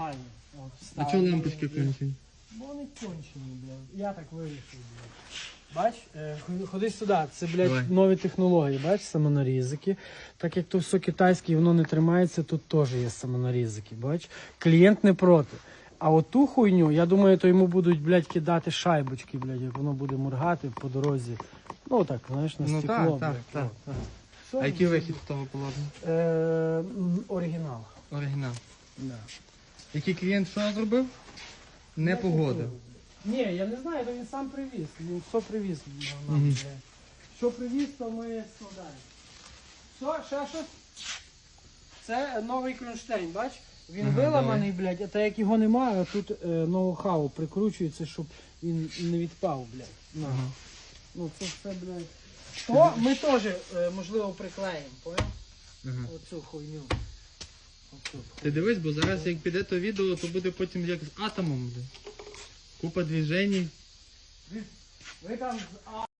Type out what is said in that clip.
нормальні. От, А чого лампочки кончені? Бо вони кончені, блядь. Я так вирішив, блядь. Бач, е, ходи- ходи сюди, це, блядь, Давай. нові технології, бач, самонарізики. Так як то все китайське і воно не тримається, тут теж є самонарізики, бач. Клієнт не проти. А от ту хуйню, я думаю, то йому будуть, блядь, кидати шайбочки, блядь, як воно буде моргати по дорозі. Ну так, знаєш, на Ну стекло, так, блядь. так, так, так. Все, А який вихід з того положення? Е, м, оригінал. Оригінал. Да. Який клієнт що зробив? Не погодив. Ні, я не знаю, то він сам привіз. Він все привіз. нам, Мгм. Що привіз, то ми складаємо. Що, ще щось? Це новий кронштейн, бач? Він Ага, виламаний, блядь, а так як його немає, тут е, ноу-хау прикручується, щоб він не відпав, блядь. Ну, Ага. ну це все, блядь. То ми теж, е, можливо, приклеїмо, поняв? Ага. Оцю хуйню. Ти дивись, бо зараз як піде то відео, то буде потім як з атомом. Купа движень. Ви там з